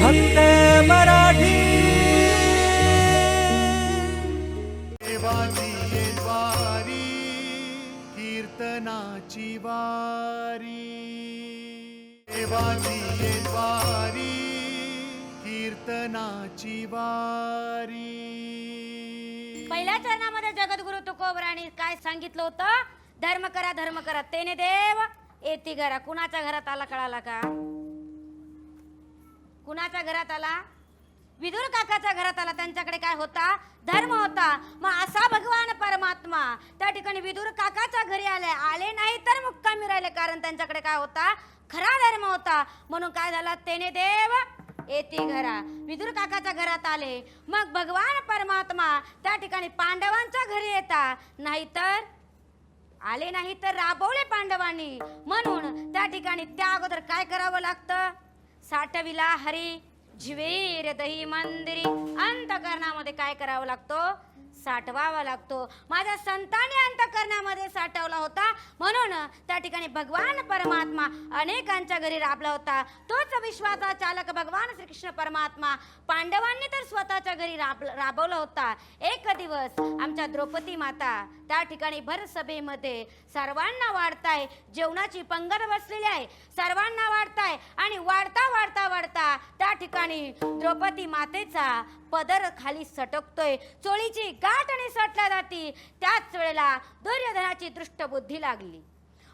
फक्त मराठी. वारी कीर्तनाची वारी. देवाची वारी कीर्तनाची वारी. पहिल्या चरणामध्ये जगद्गुरु तुकोबराने काय सांगितलं होतं? धर्म करा धर्म करा. तेने देव येती घरा. कुणाच्या घरात आला कळाला का? कुणाच्या घरात आला? विदुर काकाच्या घरात आला. त्यांच्याकडे काय होता? धर्म होता. मग असा भगवान परमात्मा त्या ठिकाणी विदुर काकाच्या घरी आले. आले नाही तर मुक्कामी राहिले. कारण त्यांच्याकडे काय होता? खरा धर्म होता. म्हणून काय झाला? तेने देव येते घरा. विदुर काकाच्या घरात आले. मग भगवान परमात्मा त्या ठिकाणी पांडवांच्या घरी येता. नाहीतर आले नाही तर राबवले पांडवांनी. म्हणून त्या ठिकाणी त्या अगोदर काय करावं लागतं? साठविला हरी. झिवेर दही मंदिरी. अंतकरणामध्ये काय करावं लागतो? साठवावा लागतो. माझ्या संतांनी अंतकरणामध्ये साठवला होता. म्हणून त्या ठिकाणी भगवान परमात्मा अनेकांच्या घरी राबला होता. तोच विश्वाचा चालक भगवान श्रीकृष्ण परमात्मा पांडवांनी तर स्वतःच्या घरी राब राबवला होता. एक दिवस आमच्या द्रौपदी माता त्या ठिकाणी भर सभेमध्ये सर्वांना वाढताय. जेवणाची पंगत बसलेली आहे. सर्वांना वाढताय आणि वाढता ठिकाणी द्रौपदी मातेचा पदर खाली सटकतोय. चोळीची गाठ आणि सटल्या जाती. त्याच वेळेला दुर्योधनाची दृष्ट बुद्धी लागली.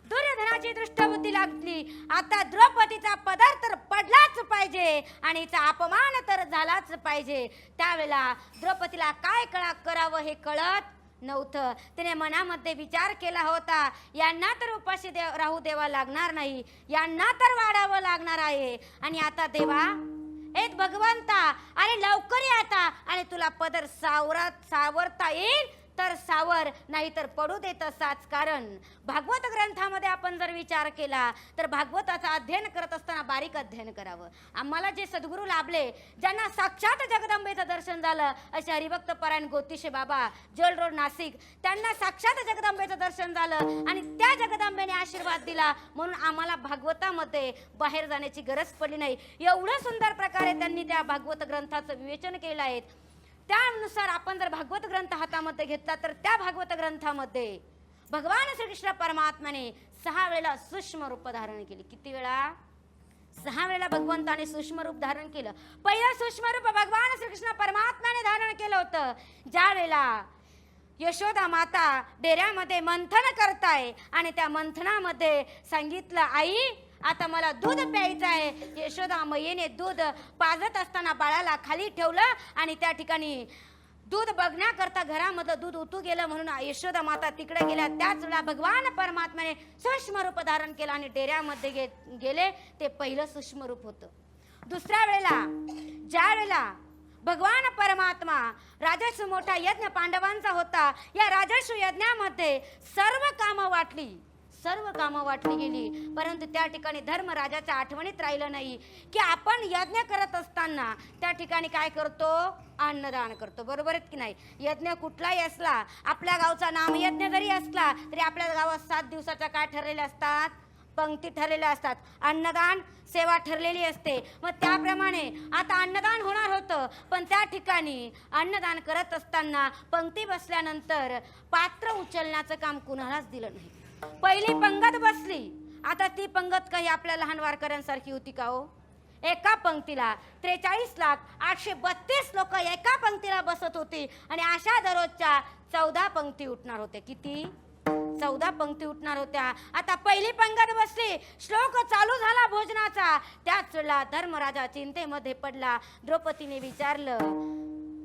दुर्योधनाची दृष्टबुद्धी लागली. आता द्रौपदीचा पदर तर पडलाच पाहिजे आणि हिचा अपमान तर झालाच पाहिजे. त्यावेळेला द्रौपदीला काय कळा करावं हे कळत नव्हतं. तिने मनामध्ये विचार केला होता यांना तर उपाशी देव राहू देवा लागणार नाही. यांना तर वाढावं लागणार आहे. आणि आता देवा एक भगवंता. अरे लवकर ये आता. आणि तुला पदर सावरात सावरता येईल. तर सावर नाहीतर पडू देत असाच कारण. भागवत ग्रंथामध्ये आपण जर विचार केला तर भागवताचा अध्ययन करत असताना बारीक अध्ययन करावं. आम्हाला जे सद्गुरू लाभले ज्यांना साक्षात जगदंबेचं दर्शन झालं असे हरिभक्त परायण गोतिशे बाबा जल रोड नाशिक त्यांना साक्षात जगदंबेचं दर्शन झालं आणि त्या जगदंबेने आशीर्वाद दिला. म्हणून आम्हाला भागवतामध्ये बाहेर जाण्याची गरज पडली नाही. एवढं सुंदर प्रकारे त्यांनी त्या भागवत ग्रंथाचं विवेचन केलं आहे. त्यानुसार आपण जर भागवत ग्रंथ हातामध्ये घेतला तर त्या भागवत ग्रंथामध्ये भगवान श्रीकृष्ण परमात्माने सहा वेळेला सूक्ष्म रूप धारण केली. किती वेळा? सहा वेळेला भगवंताने सूक्ष्म रूप धारण केलं. पहिलं सूक्ष्म रूप भगवान श्रीकृष्ण परमात्माने धारण केलं होतं. ज्या वेळेला यशोदा माता डेऱ्यामध्ये मंथन करताय आणि त्या मंथनामध्ये सांगितलं आई आता मला दूध प्यायचं आहे. यशोदा मैयेने दूध पाजत असताना बाळाला खाली ठेवलं आणि त्या ठिकाणी दूध बघण्याकरता घरामधलं दूध उतू गेलं म्हणून यशोदा माता तिकडे गेल्या. त्याच वेळा भगवान परमात्म्याने सूक्ष्म रूप धारण केलं आणि डेऱ्यामध्ये गे गेले. ते पहिलं सूक्ष्म रूप होतं. दुसऱ्या वेळेला ज्या वेळेला भगवान परमात्मा राजस्व मोठा यज्ञ पांडवांचा होता या राजस्व यज्ञामध्ये सर्व कामं वाटली. सर्व कामं वाटली गेली. परंतु त्या ठिकाणी धर्मराजाच्या आठवणीत राहिलं नाही. की आपण यज्ञ करत असताना त्या ठिकाणी काय करतो? अन्नदान करतो. बरोबर आहेत की नाही? यज्ञ कुठलाही असला आपल्या गावचा नामयज्ञ जरी असला तरी आपल्या गावात सात दिवसाच्या काय ठरलेल्या असतात? पंक्ती ठरलेल्या असतात. अन्नदान सेवा ठरलेली असते. मग त्याप्रमाणे आता अन्नदान होणार होतं. पण त्या ठिकाणी अन्नदान करत असताना पंक्ती बसल्यानंतर पात्र उचलण्याचं काम कुणालाच दिलं नाही. पहिली पंगत बसली. आता ती पंगत काही आपल्या लहान वारकऱ्यांसारखी होती का हो? एका पंक्तीला त्रेचाळीस लाख आठशे बत्तीस लोक एका पंक्तीला बसत होती आणि अशा दररोजच्या चौदा पंक्ती उठणार होते किती? चौदा पंक्ती उठणार होत्या. आता पहिली पंगत बसली. श्लोक चालू झाला भोजनाचा. त्याच वेळेला धर्मराजा चिंतेमध्ये पडला. द्रौपदीने विचारलं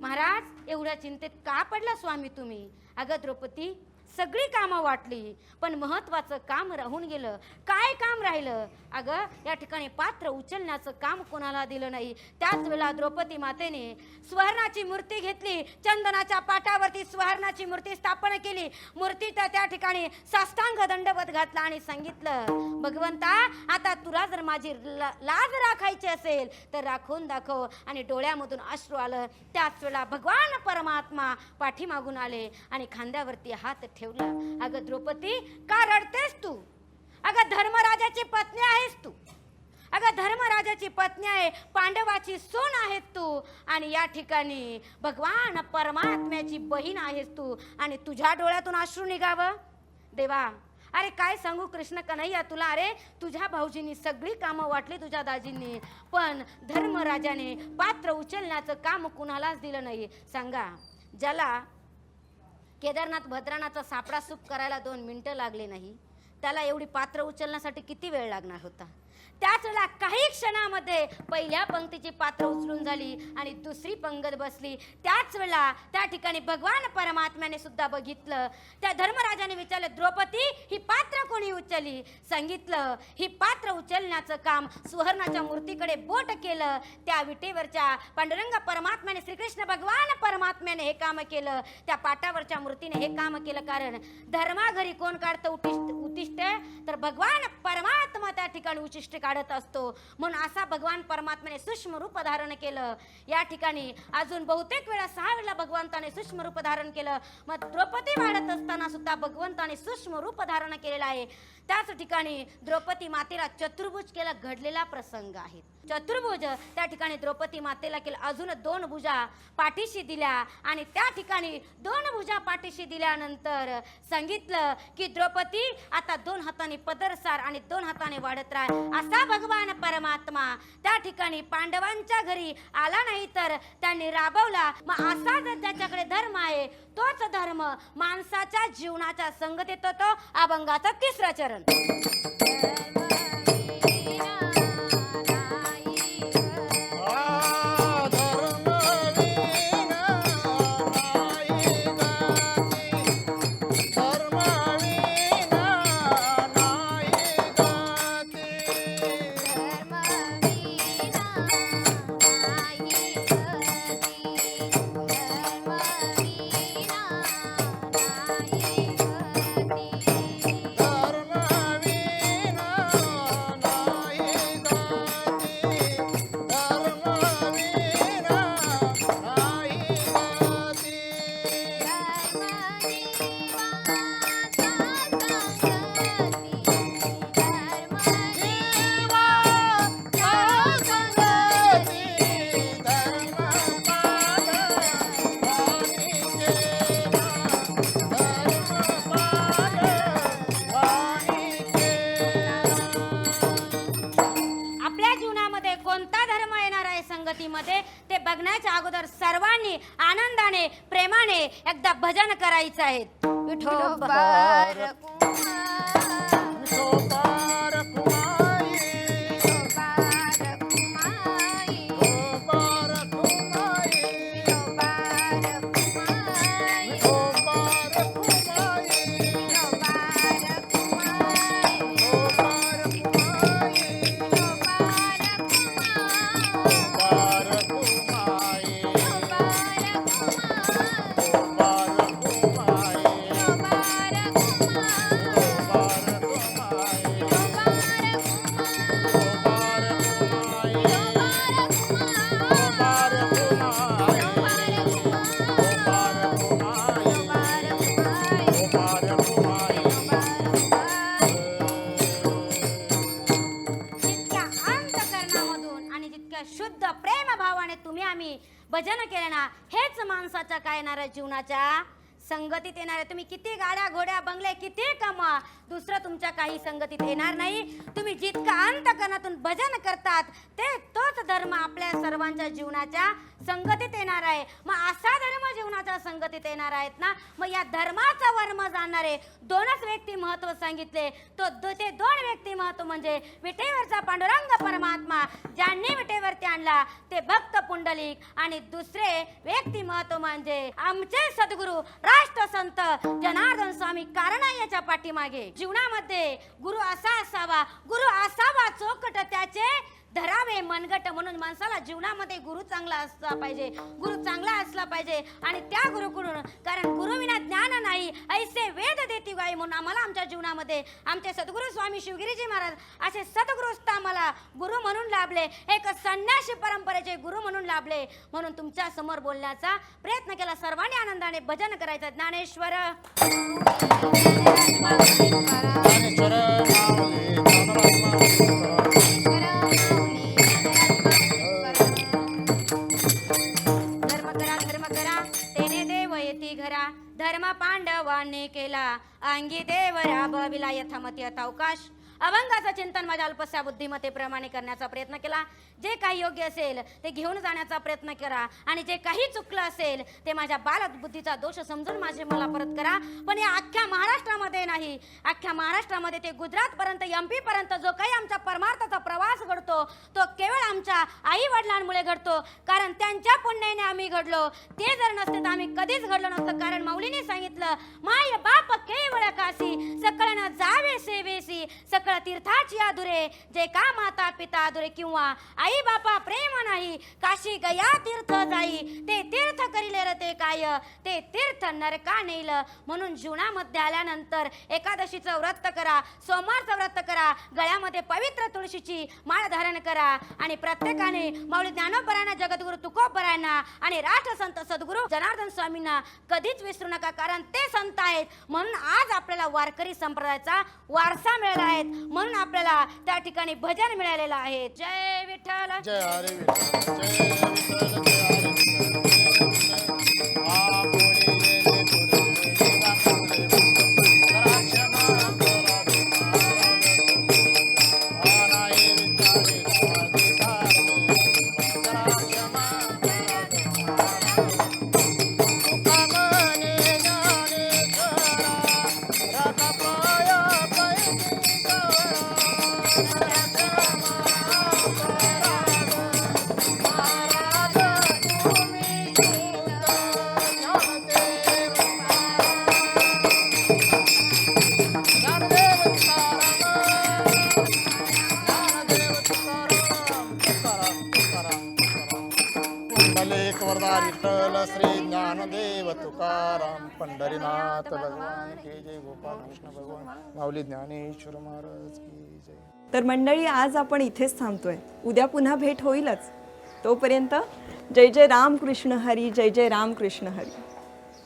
महाराज एवढ्या चिंतेत का पडला स्वामी तुम्ही? अगं द्रौपदी सगळी कामं वाटली पण महत्वाचं काम राहून गेलं. काय काम राहिलं? अगं या ठिकाणी पात्र उचलण्याचं काम कोणाला दिलं नाही. त्याच वेळेला द्रौपदी मातेने सुवर्णाची मूर्ती घेतली. चंदनाच्या पाटावरती सुवर्णाची मूर्ती स्थापन केली. मूर्तीचा त्या ठिकाणी साष्टांग दंडवत घातला आणि सांगितलं भगवंता आता तुला जर माझी लाज राखायची असेल तर राखून दाखव. आणि डोळ्यामधून अश्रू आलं. त्याच वेळेला भगवान परमात्मा पाठीमागून आले आणि खांद्यावरती हात ठेव ठेवला. अगं द्रौपदी का रडतेस तू? अगं धर्मराजाची पत्नी आहेस तू. अगं धर्मराजाची पत्नी आहे पांडवाची सून आहेस तू. आणि या ठिकाणी भगवान परमात्म्याची बहीण आहेस तू. आणि तुझ्या डोळ्यातून अश्रू निघावं. देवा अरे काय सांगू कृष्ण कन्हैया तुला? अरे तुझ्या भाऊजींनी सगळी कामं वाटली तुझ्या दाजींनी. पण धर्मराजाने पात्र उचलण्याचं काम कुणालाच दिलं नाही. सांगा ज्याला केदारनाथ भद्रानाथचा सापडा सूप करायला दोन मिनटं लागले नाही. त्याला एवढी पात्र उचलण्यासाठी किती वेळ लागणार होता? त्याच वेळेला काही क्षणामध्ये पहिल्या पंक्तीची पात्र उचलून झाली आणि दुसरी पंगत बसली. त्याच वेळेला त्या ठिकाणी भगवान परमात्म्याने सुद्धा बघितलं. त्या धर्मराजाने विचारलं द्रौपदी ही पात्र कोणी उचलली? सांगितलं ही पात्र उचलण्याचं काम सुवर्णाच्या मूर्तीकडे बोट केलं. त्या विटेवरच्या पांडुरंग परमात्म्याने श्रीकृष्ण भगवान परमात्म्याने हे काम केलं. त्या पाटावरच्या मूर्तीने हे काम केलं कारण धर्माघरी कोण काढतं उटिष्ट उतिष्ठ? तर भगवान परमात्मा त्या ठिकाणी उचिष्ट काढत असतो. म्हणून असा भगवान परमात्म्याने सूक्ष्म रूप धारण केलं. या ठिकाणी अजून बहुतेक वेळा सहा वेळेला भगवंताने सूक्ष्म रूप धारण केलं. मग द्रौपदी वाढत असताना सुद्धा भगवंताने सूक्ष्म रूप धारण केलेलं आहे. त्याच ठिकाणी द्रौपदी मातेला चतुर्भुज केला घडलेला प्रसंग आहे. चतुर्भुज त्या ठिकाणी द्रौपदी मातेला केलं अजून दोन भुजा पाठीशी दिल्या आणि त्या ठिकाणी दोन भुजा पाठीशी दिल्यानंतर सांगितलं की द्रौपदी आता दोन हाताने पदरसार आणि दोन हाताने वाढत राहा. असा भगवान परमात्मा. त्या ठिकाणी पांडवांच्या घरी आला नाही तर त्यांनी राबवला. मग असा जर त्याच्याकडे धर्म आहे तोच धर्म माणसाच्या जीवनाच्या संगतीत येतो तो अभंगाचा तिसरा चरण. मध्ये ते बघण्याच्या अगोदर सर्वांनी आनंदाने प्रेमाने एकदा भजन करायचं आहे. विठोबा संगतीत येणार आहे तुम्ही किती गाड्या घोड्या बंगले किती कमा. दुसरं तुमच्या काही संगतीत येणार नाही. तुम्ही जितका अंतकरणातून भजन करतात ते तोच धर्म आपल्या सर्वांच्या जीवनाच्या संगतीत येणार आहे. मग असा धर्म जीवनाच्या संगतीत येणार आहेत ना मग या धर्माचा वर्म जाणणारे दोनच व्यक्ती महत्त्व सांगितले. तो ते दोन व्यक्ती महत्त्व म्हणजे विटेवरचा पांडुरंग परमात्मा ज्या आणला ते भक्त पुंडलिक आणि दुसरे व्यक्तिमत्व म्हणजे आमचे सद्गुरु राष्ट्रसंत जनार्दन स्वामी कारणायाच्या पाठीमागे. जीवनामध्ये गुरु असा असावा गुरु असावा चोकट त्याचे धरावे मनगट म्हणून माणसाला जीवनामध्ये गुरु चांगला असला पाहिजे गुरु चांगला असला पाहिजे आणि त्या गुरुकडून कारण गुरुविना ज्ञान नाही ऐसे वे म्हणून आम्हाला आमच्या जीवनामध्ये आमचे सद्गुरू स्वामी शिवगिरीजी महाराज असे सद्गुरुस्त आम्हाला गुरु म्हणून लाभले. एक संन्यासी परंपरेचे गुरु म्हणून लाभले. म्हणून तुमच्यासमोर बोलण्याचा प्रयत्न केला. सर्वांनी आनंदाने भजन करायचं. ज्ञानेश्वर. ज्ञानेश्वर. धर्म पांडवाने केला. अंगी देव राबविला यथमती अथावकाश अभंगाचं चिंतन माझ्या अल्पस्या बुद्धिमत्तेप्रमाणे करण्याचा प्रयत्न केला. जे काही योग्य असेल ते घेऊन जाण्याचा प्रयत्न करा. आणि जे काही चुकलं असेल ते माझ्या बाल बुद्धीचा दोष समजून माझे मला परत करा. पण या अख्ख्या महाराष्ट्रामध्ये नाही. अख्ख्या महाराष्ट्रामध्ये ते गुजरातपर्यंत एम पर्यंत जो काही आमच्या परमार्थाचा प्रवास घडतो तो केवळ आमच्या आई वडिलांमुळे घडतो. कारण त्यांच्या पुण्याने आम्ही घडलो. ते जर नसते तर आम्ही कधीच घडलो नसतं. कारण माऊलीने सांगितलं माय बाप केवळ काशी सकळनं जावे सेवेसी सगळं तीर्थाची आधुरे जे का माता पिता अधुरे किंवा आई बापा प्रेम नाही काशी गया तीर्थ जाई करिले र ते काय? ते तीर्थ नरका नेल म्हणून जीवनामध्ये आल्यानंतर एकादशीचं व्रत करा सोमवारचं व्रत करा गळ्यामध्ये पवित्र तुळशीची माळ धारण करा आणि प्रत्येकाने माऊली ज्ञानोपरायणा जगद्गुरु तुकोपरायणा आणि राठ संत सद्गुरु जनार्दन स्वामींना कधीच विसरू नका कारण ते संत आहेत. म्हणून आज आपल्याला वारकरी संप्रदायाचा वारसा मिळाला आहे. म्हणून आपल्याला त्या ठिकाणी भजन मिळालेलं आहे. जय विठ्ठल जय हरे विठ्ठल. जय वरदार विठ्ठल श्री ज्ञानदेव तुकाराम पंढरीनाथ भगवान की जय गोपाल कृष्ण भगवान. माऊली ज्ञानेश्वर महाराज की जय. तर मंडळी आज आपण इथेच थांबतोय. उद्या पुन्हा भेट होईलच. तोपर्यंत जय जय राम कृष्ण हरी जय जय राम कृष्ण हरी.